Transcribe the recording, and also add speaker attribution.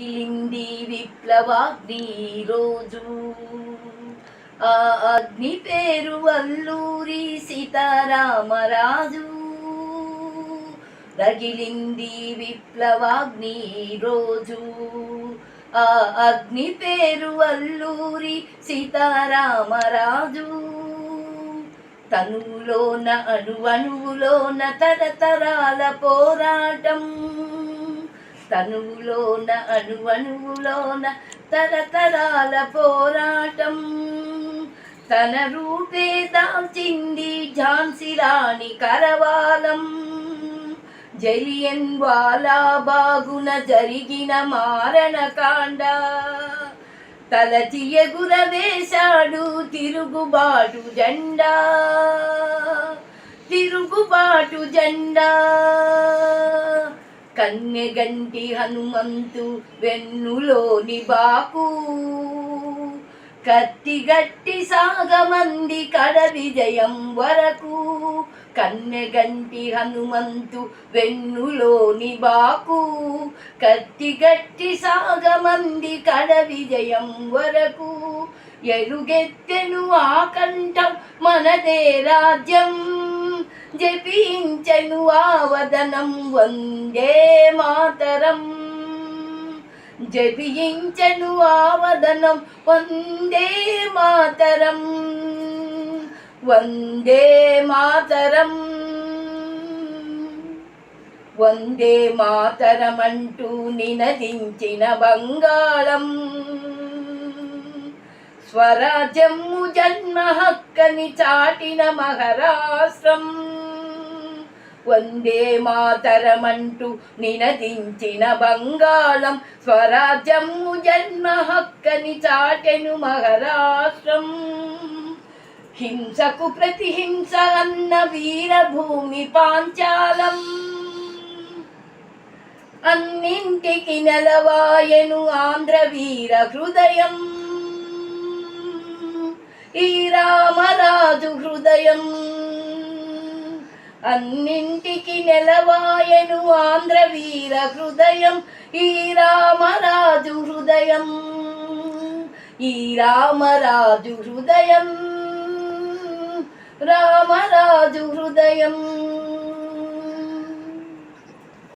Speaker 1: గిలింది విప్లవాగ్ని రోజు. ఆ అగ్ని పేరు అల్లూరి సీతారామరాజు. రగిలింది విప్లవాగ్ని రోజు. ఆ అగ్ని పేరు అల్లూరి సీతారామరాజు. తనువులోన అణువణువులోన తరతరాల పోరాటం. తనువులోన అణువణువులోన తరతరాల పోరాటం. తన రూపే దాల్చింది ఝాన్సీ రాణి కరవాలం. జలియన్ వాలా బాగున జరిగిన మారణకాండ. తలచి ఎగురవేశాడు తిరుగుబాటు జెండా. తిరుగుబాటు జెండా. కన్నెగంటి హనుమంతు వెన్నులోని బాపూ కత్తి గట్టి సాగమంది కడ విజయం వరకు. కన్నెగంటి హనుమంతు వెన్నులోని బాకు కత్తిగట్టి సాగమంది కడ విజయం వరకు. ఎరుగెత్తెను ఆకంఠం మనదే రాజ్యం. జపించను ఆవదనం వందే మాతరం. జపించను ఆవదనం వందే మాతరం. వందే మాతరం. వందే మాతరమంటూ నినదించిన బంగాళం. స్వరాజ్యము జన్మ హక్కని చాటిన మహారాష్ట్రం. వందే మాతరమంటూ నినదించిన బంగాళం స్వరాజ్యము జన్మ హక్కని చాటెను మహారాష్ట్రం. హింసకు ప్రతిహింస అన్న వీరభూమి పాంచాలం. అన్నింటికి నెలవాయను ఆంధ్ర వీర హృదయం. ఈ రామరాజు హృదయం. అన్నింటికి నెలవాయను ఆంధ్రవీర హృదయం. ఈ రామరాజు హృదయం. ఈ రామరాజు హృదయం. రామరాజు హృదయం.